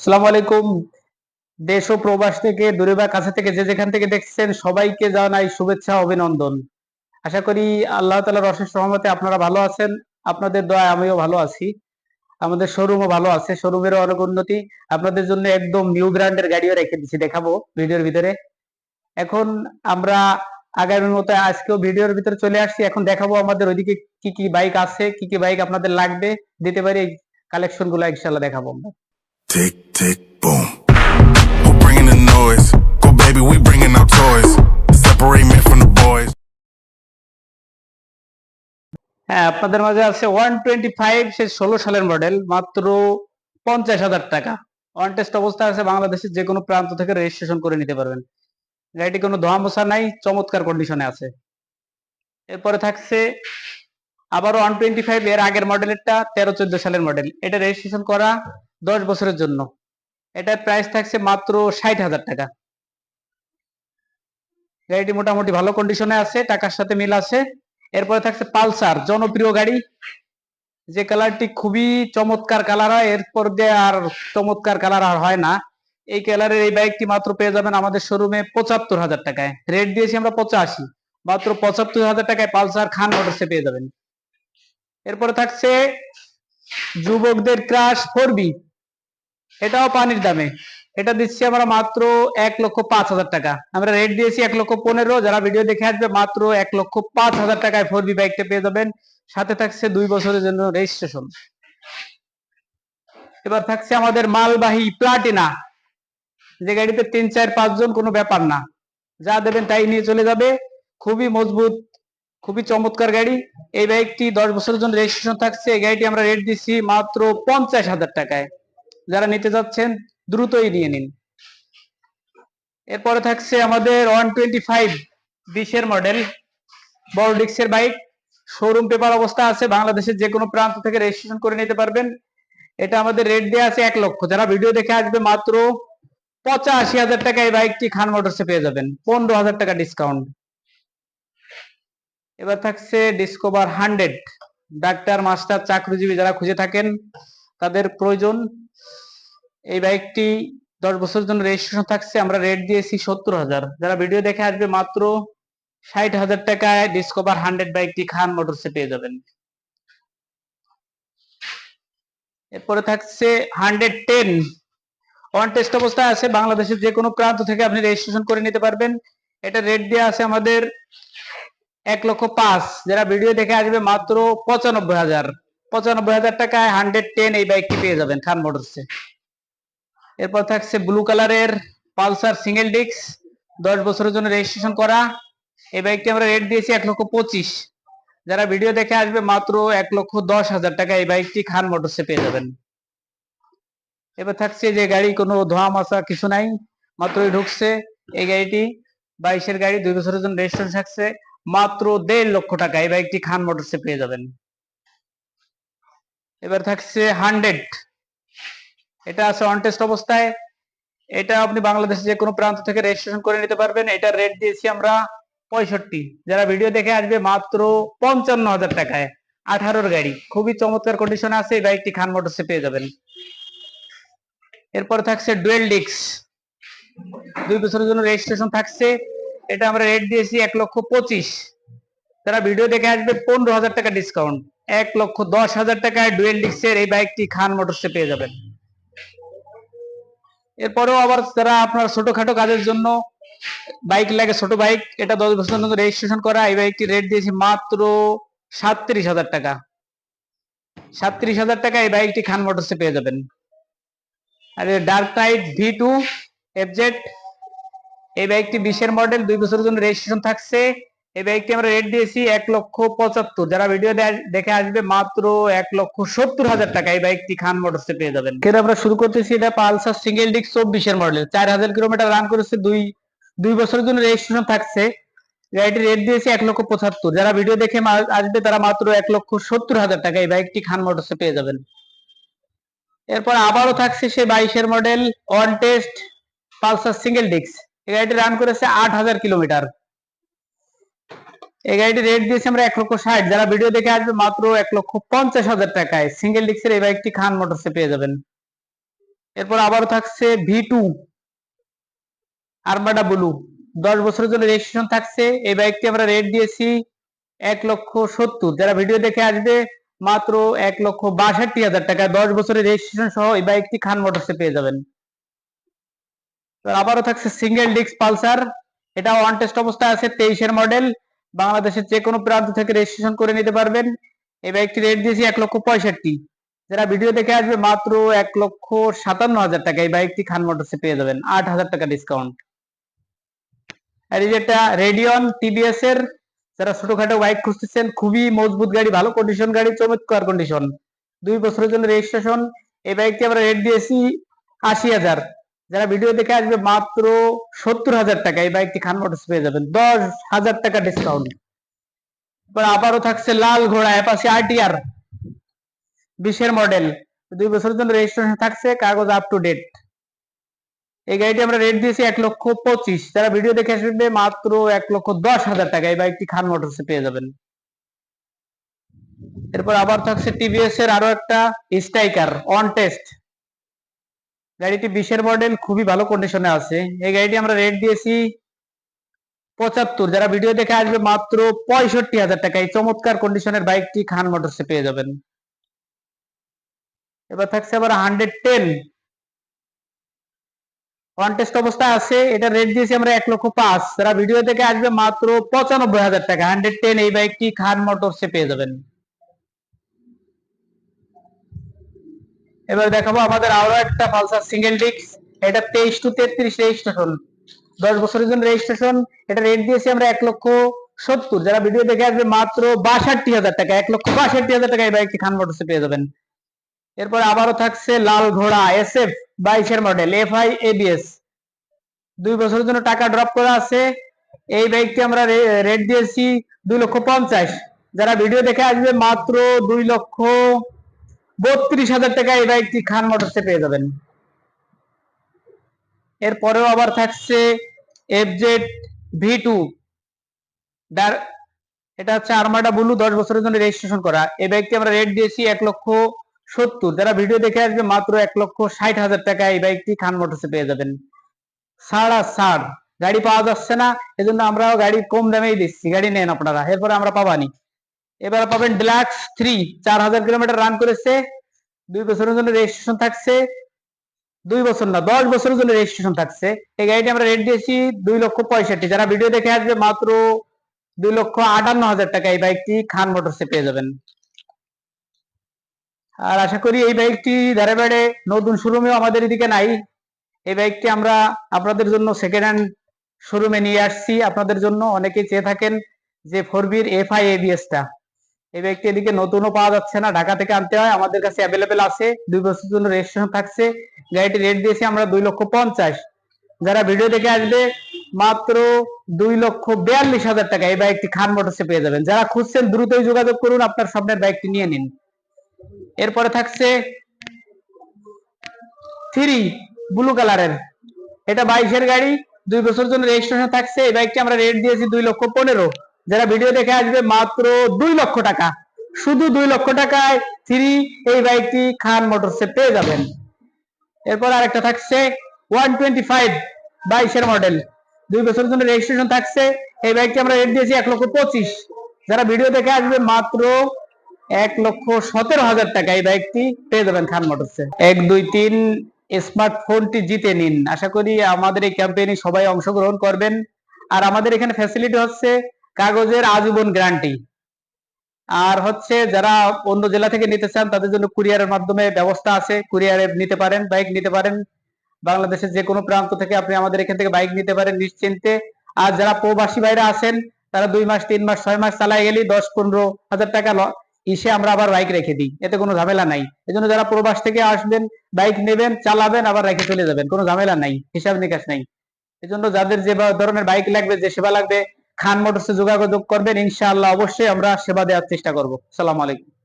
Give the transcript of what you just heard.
আসসালামু আলাইকুম। দেশ ও প্রবাস থেকে, দূরে বা কাছে থেকে যে যেখান থেকে দেখছেন, সবাইকে জানাই শুভেচ্ছা, অভিনন্দন। আশা করি আল্লাহ তালার অশেষ রহমতে আপনারা ভালো আছেন। আপনাদের দয়ায় আমিও ভালো আছি। আমাদের শোরুমও ভালো আছে। শোরুমেরও অনেক উন্নতি। আপনাদের জন্য একদম নিউ ব্র্যান্ডের গাড়িও রেখে দিচ্ছি, দেখাবো ভিডিওর ভিতরে। এখন আমরা আগামীর মতো আজকেও ভিডিওর ভিতরে চলে আসছি। এখন দেখাবো আমাদের ওইদিকে কি কি বাইক আছে, কি কি বাইক আপনাদের লাগবে। দিতে পারি কালেকশনগুলো ইনশাল্লাহ দেখাবো আমরা। Tick, tick, boom. Who bringing the noise? Go, baby, we bringing our toys. Separate men from the boys. হ্যাঁ আপনাদের মাঝে আছে ওয়ান টোয়েন্টি ফাইভ সে ষোলো সালের মডেল মাত্র পঞ্চাশ হাজার টাকা টেস্ট অবস্থা আছে বাংলাদেশের যে কোনো প্রান্ত থেকে রেজিস্ট্রেশন করে নিতে পারবেন গাড়িটি কোনো ধোয়া মোছা নাই চমৎকার কন্ডিশনে আছে এরপরে থাকছে আবারও ওয়ান টোয়েন্টি ফাইভ এর আগের মডেলেরটা তেরো চোদ্দ সালের মডেল এটা রেজিস্ট্রেশন করা দশ বছরের জন্য। এটার প্রাইস থাকছে মাত্র ষাট হাজার টাকা। গাড়িটি মোটামুটি ভালো কন্ডিশনে আছে, টাকার সাথে মিল আছে। এরপরে থাকছে পালসার, জনপ্রিয় গাড়ি। যে কালারটি খুবই চমৎকার কালার হয়, এরপর দিয়ে আর চমৎকার কালার আর হয় না। এই কালারের এই বাইকটি মাত্র পেয়ে যাবেন আমাদের শোরুমে পঁচাত্তর হাজার টাকায়। রেট দিয়েছি আমরা পঁচাশি। মাত্র পঁচাত্তর হাজার টাকায় পালসার খান মোটরসে পেয়ে যাবেন। এরপরে থাকছে যুবকদের ক্রাশ ফোর বি এটাও পানির দামে। এটা দিচ্ছি আমরা মাত্র এক লক্ষ পাঁচ হাজার টাকা। আমরা রেট দিয়েছি এক লক্ষ পনেরো। যারা ভিডিও দেখে আসবে, মাত্র এক লক্ষ পাঁচ হাজার টাকায় ফোর বি বাইকটা পেয়ে যাবেন। সাথে থাকছে দুই বছরের জন্য রেজিস্ট্রেশন এবার থাকছে আমাদের মালবাহী প্লাটিনা যে গাড়িতে তিন, চার পাঁচজন কোনো ব্যাপার না। যা দেবেন তাই নিয়ে চলে যাবে। খুবই মজবুত, খুবই চমৎকার গাড়ি। এই বাইকটি দশ বছরের জন্য রেজিস্ট্রেশন থাকছে। এই গাড়িটি আমরা রেট দিচ্ছি মাত্র পঞ্চাশ হাজার টাকায়। যারা নিতে যাচ্ছেন, দ্রুতই নিয়ে নিন। এরপরে থাকছে আমাদের ওয়ান টোয়েন্টি ফাইভ বিশের মডেল। বড় ডিক্সের বাইক। শোরুম পেপার অবস্থা আছে, বাংলাদেশের যে কোনো প্রান্ত থেকে রেজিস্ট্রেশন করে নিতে পারবেন। এটা আমাদের রেট দেওয়া আছে এক লক্ষ। যারা ভিডিও দেখে আসবে, মাত্র পঁচাশি হাজার টাকা এই বাইকটি খান মোটরসে পেয়ে যাবেন। পনেরো হাজার টাকা ডিসকাউন্ট এবার থাকছে ডিসকভার হান্ড্রেড ডাক্তার, মাস্টার, চাকরিজীবী যারা খুঁজে থাকেন তাদের প্রয়োজন। এই বাইকটি দশ বছরের জন্য রেজিস্ট্রেশন থাকছে। আমরা রেট দিয়েছি সত্তর হাজার। যারা ভিডিও দেখে আসবে, মাত্র ষাট হাজার টাকায় ডিসকভার হান্ড্রেড বাইকটি খান মোটরসে পেয়ে যাবেন। এরপরে থাকছে হান্ড্রেড টেন অন টেস্ট অবস্থায় আছে। বাংলাদেশের যে কোনো প্রান্ত থেকে আপনি রেজিস্ট্রেশন করে নিতে পারবেন। এটা রেট দেওয়া আছে আমাদের এক লক্ষ পাঁচ। যারা ভিডিও দেখে আসবে, মাত্র পঁচানব্বই হাজার। পঁচানব্বই হাজার টাকায় হান্ড্রেড টেন এই বাইকটি পেয়ে যাবেন, খান মোটরসে এরপর থাকছে ব্লু কালারের পালসার সিঙ্গেল ডিক্স দশ বছরের জন্য রেজিস্ট্রেশন করা। এই বাইকটি আমরা রেট দিয়েছি এক লক্ষ পঁচিশ। যারা ভিডিও দেখে আসবে, মাত্র এক লক্ষ দশ হাজার টাকা এই বাইকটি খান মোটরসে পেয়ে যাবেন। এবার থাকছে যে গাড়ি, কোনো ধোয়া মাসা কিছু নাই, মাত্রই ঢুকছে এই গাড়িটি। বাইশের গাড়ি, দুই বছরের জন্য রেজিস্ট্রেশন থাকছে, মাত্র দেড় লক্ষ টাকা এই বাইকটি খান মোটরসে পেয়ে যাবেন। এবার থাকছে হান্ড্রেড। এটা আছে অন টেস্ট অবস্থায়। এটা আপনি বাংলাদেশের যে কোনো প্রান্ত থেকে রেজিস্ট্রেশন করে নিতে পারবেন। এটা রেট দিয়েছি আমরা পঁয়ষট্টি। যারা ভিডিও দেখে আসবে, মাত্র পঞ্চান্ন হাজার টাকায়। আঠারোর গাড়ি। খুবই চমৎকার কন্ডিশন আছে, এই বাইকটি খান মোটরসে পেয়ে যাবেন। এরপর থাকছে ডুয়েল ডিক্স দুই বছরের জন্য রেজিস্ট্রেশন থাকছে। এটা আমরা রেট দিয়েছি এক লক্ষ পঁচিশ। যারা ভিডিও দেখে আসবে, পনেরো হাজার টাকা ডিসকাউন্ট এক লক্ষ দশ হাজার টাকায় ডুয়েল ডিক্সের এই বাইকটি খান মোটরসে পেয়ে যাবেন। এরপরেও আবার যারা আপনার ছোটখাটো কাজের জন্য বাইক লাগে, ছোট বাইক, এটা দশ বছরের জন্য রেজিস্ট্রেশন করা, এই বাইকটি রেট দিয়েছি মাত্র সাতত্রিশ হাজার টাকা। সাতত্রিশ হাজার টাকা এই বাইকটি খান মোটরসে পেয়ে যাবেন। আর dark tight V two FZ এই বাইকটি বিশের মডেল দুই বছরের জন্য রেজিস্ট্রেশন থাকছে। এই বাইকটি আমরা রেট দিয়েছি এক লক্ষ পঁচাত্তর। যারা ভিডিও দেখে আসবে মাত্র এক লক্ষ সত্তর হাজার টাকা এই বাইকটি খান মোটরসে পেয়ে যাবেন। কিন্তু আমরা শুরু করতেছি এটা পালসার সিঙ্গেল ডিস্ক চব্বিশের মডেল চার হাজার কিলোমিটার রান করেছে দুই দুই বছরের জন্য রেজিস্ট্রেশন থাকছে। গাড়িটি রেট দিয়েছে এক লক্ষ পঁচাত্তর। যারা ভিডিও দেখে আসবে তারা মাত্র এক লক্ষ সত্তর হাজার টাকা এই বাইকটি খান মোটরসে পেয়ে যাবেন। এরপর আবারও থাকছে সে বাইশের model on test Pulsar single disc এই গাড়িটি রান করেছে আট হাজার কিলোমিটার এই গাড়িটি রেট দিয়েছি আমরা এক লক্ষ ষাট। যারা ভিডিও দেখে আসবে, মাত্র এক লক্ষ পঞ্চাশ হাজার টাকায়। সিঙ্গেল ডিস্কের এই বাইকটি খান মোটরসে পেয়ে যাবেন। এরপর আবারও থাকছে ভি টু আরমাডা ব্লু দশ বছরের জন্য রেজিস্ট্রেশন থাকছে। এই বাইকটি আমরা রেট দিয়েছি এক লক্ষ সত্তর। যারা ভিডিও দেখে আসবে, মাত্র এক লক্ষ বাষট্টি হাজার টাকা। দশ বছরের রেজিস্ট্রেশন সহ এই বাইকটি খান মোটরসে পেয়ে যাবেন। আবারও থাকছে সিঙ্গেল ডিস্ক পালসার এটা ওয়ান টেস্ট অবস্থায় আছে, তেইশের মডেল বাংলাদেশের যে কোনো প্রান্ত থেকে রেজিস্ট্রেশন করে নিতে পারবেন। এই বাইকটি রেট দিয়েছি এক লক্ষ পঁয়ষট্টি। যারা ভিডিও দেখে আসবে, মাত্র এক লক্ষ সাতান্ন হাজার টাকা এই বাইকটি খান মোটরসে পেয়ে যাবেন। আট হাজার টাকা ডিসকাউন্ট আর এই যেটা রেডিয়ন টিভিএস এর, যারা ছোটখাটো বাইক খুঁজতেছেন, খুবই মজবুত গাড়ি, ভালো কন্ডিশন গাড়ি, চমৎকার কন্ডিশন দুই বছরের জন্য রেজিস্ট্রেশন এই বাইকটি আমরা রেট দিয়েছি আশি হাজার। যারা ভিডিও দেখে আসবে মাত্র সত্তর হাজার টাকা, এই বাইকটি খান মোটরস পেয়ে যাবেন। দশ হাজার টাকা ডিসকাউন্ট এবার আবারও থাকছে লাল ঘোড়া অ্যাপাসি আরটিআর বিশের মডেল দুই বছরের জন্য রেজিস্ট্রেশন থাকছে, কাগজ আপ টু ডেট এই গাড়িটি আমরা রেট দিয়েছি এক লক্ষ পঁচিশ। যারা ভিডিও দেখে আসবে মাত্র এক লক্ষ দশ হাজার টাকা, এই বাইকটি খান মোটরসে পেয়ে যাবেন। এরপর আবার থাকছে টিভিএস এর আরও একটা স্ট্রাইকার অন টেস্ট গাড়িটি বিশের মডেল খুবই ভালো কন্ডিশনে আছে। এই গাড়িটি আমরা রেট দিয়েছি পঁচাত্তর। যারা ভিডিও দেখে আসবে, মাত্র পঁয়ষট্টি হাজার টাকা। এই চমৎকার কন্ডিশনের বাইকটি খান মোটরসে পেয়ে যাবেন। এবার থাকছে আবার হান্ড্রেড টেন কন্টেস্ট অবস্থায় আছে। এটা রেট দিয়েছি আমরা এক লক্ষ পাঁচ। যারা ভিডিও থেকে আসবে, মাত্র পঁচানব্বই হাজার টাকা। হান্ড্রেড টেন এই বাইকটি খান মোটরসে পেয়ে যাবেন। এবার দেখাবো আমাদের আরও একটা পালসার সিঙ্গেল ডিস্ক এটা তেইশ টু তেত্রিশ রেজিস্ট্রেশন দশ বছরের জন্য রেজিস্ট্রেশন এটা রেট দিয়েছি আমরা এক লক্ষ সত্তর। যারা ভিডিও দেখে আসবে, মাত্র বাষট্টি হাজার টাকা। এক লক্ষ বাষট্টি হাজার টাকা এই বাইকটি খান মোটরসে পেয়ে যাবেন। এরপর আবারও থাকছে লাল ঘোড়া এস এফ বাইশের মডেল এফ আই এবিএস দুই বছরের জন্য টাকা ড্রপ করা আছে। এই বাইকটি আমরা রেট দিয়েছি দুই লক্ষ পঞ্চাশ। যারা ভিডিও দেখে আসবে, মাত্র দুই লক্ষ বত্রিশ হাজার টাকা এই বাইকটি খান মোটরসে পেয়ে যাবেন। এরপরেও আবার থাকছে এফজেড ভি টু। এটা হচ্ছে আরমাডা ব্লু, দশ বছরের জন্য রেজিস্ট্রেশন করা। এই বাইকটি আমরা রেট দিয়েছি এক লক্ষ সত্তর। যারা ভিডিও দেখে আসবে, মাত্র এক লক্ষ ষাট হাজার টাকা এই বাইকটি খান মোটরসে পেয়ে যাবেন। আর ছাড় গাড়ি পাওয়া যাচ্ছে না, এজন্য আমরাও গাড়ি কম দামেই দিচ্ছি। গাড়ি নেন আপনারা, এরপরে আমরা পাবানি এবার পাবেন ডিলাক্স থ্রি চার হাজার কিলোমিটার রান করেছে। দুই বছরের জন্য রেজিস্ট্রেশন থাকছে। দুই বছর না, দশ বছরের জন্য রেজিস্ট্রেশন থাকছে। এই গাড়িটি আমরা রেট দিয়েছি দুই লক্ষ পঁয়ষট্টি। যারা ভিডিও দেখে আসবে, মাত্র দুই লক্ষ আটান্ন হাজার টাকা এই বাইকটি খান মোটরসে পেয়ে যাবেন। আর আশা করি এই বাইকটি ধারে বেড়ে, নতুন শোরুমেও আমাদের এদিকে নাই। এই বাইকটি আমরা আপনাদের জন্য সেকেন্ড হ্যান্ড শোরুমে নিয়ে আসছি। আপনাদের জন্য অনেকেই চেয়ে থাকেন যে ফোর বির এফ আই এবিএসটা এই বাইকটি এদিকে নতুনও পাওয়া যাচ্ছে না। ঢাকা থেকে আনতে হয়, আমাদের কাছে অ্যাভেলেবেল আছে। দুই বছরের জন্য রেজিস্ট্রেশন থাকছে। গাড়িটি রেট দিয়েছি আমরা দুই লক্ষ পঞ্চাশ। যারা ভিডিও দেখে আসবে, মাত্র দুই লক্ষ বিয়াল্লিশ হাজার টাকা এই বাইকটি খান মোটরসে পেয়ে যাবেন। যারা খুঁজছেন, দ্রুতই যোগাযোগ করুন, আপনার স্বপ্নের বাইকটি নিয়ে নিন। এরপরে থাকছে থ্রি ব্লু কালারের এটা বাইশের গাড়ি, দুই বছর জন্য রেজিস্ট্রেশন থাকছে। এই বাইকটি আমরা রেট দিয়েছি দুই লক্ষ পনেরো। যারা ভিডিও দেখে আসবে মাত্র দুই লক্ষ টাকা। শুধু দুই লক্ষ টাকায় থ্রি এই বাইকটি খান মোটরসে পেয়ে যাবেন। এরপর আরেকটা থাকছে ওয়ান টোয়েন্টি ফাইভ বাইশের মডেল দুই বছরের জন্য রেজিস্ট্রেশন থাকছে। এই বাইকটি আমরা রেট দিয়েছি এক লক্ষ পঁচিশ। যারা ভিডিও দেখে আসবে মাত্র এক লক্ষ সতেরো হাজার টাকা এই বাইকটি পেয়ে যাবেন খান মোটরসে এক, দুই, তিন স্মার্টফোনটি জিতে নিন। আশা করি আমাদের এই ক্যাম্পেইনে সবাই অংশগ্রহণ করবেন। আর আমাদের এখানে ফ্যাসিলিটি হচ্ছে কাগজের আজীবন গ্যারান্টি আর হচ্ছে যারা অন্য জেলা থেকে নিতে চান, তাদের জন্য কুরিয়ারের মাধ্যমে ব্যবস্থা আছে। কুরিয়ারে নিতে পারেন বাইক নিতে পারেন। বাংলাদেশের যে কোনো প্রান্ত থেকে আপনি আমাদের এখান থেকে বাইক নিতে পারেন নিশ্চিন্তে। আর যারা প্রবাসী বাইরে আছেন, তারা দুই মাস, তিন মাস, ছয় মাস চালাই গেলেই দশ, পনেরো হাজার টাকা ইসে আমরা আবার বাইক রেখে দিই। এতে কোনো ঝামেলা নাই। এজন্য যারা প্রবাস থেকে আসবেন বাইক নেবেন, চালাবেন, আবার রেখে চলে যাবেন। কোনো ঝামেলা নাই, হিসাব নিকাশ নাই। এজন্য যাদের যে ধরনের বাইক লাগবে, যে সেবা লাগবে খান মোটরসে যোগাযোগ করবেন ইনশাআল্লাহ অবশ্যই আমরা সেবা দেওয়ার চেষ্টা করব। সালাম আলাইকুম।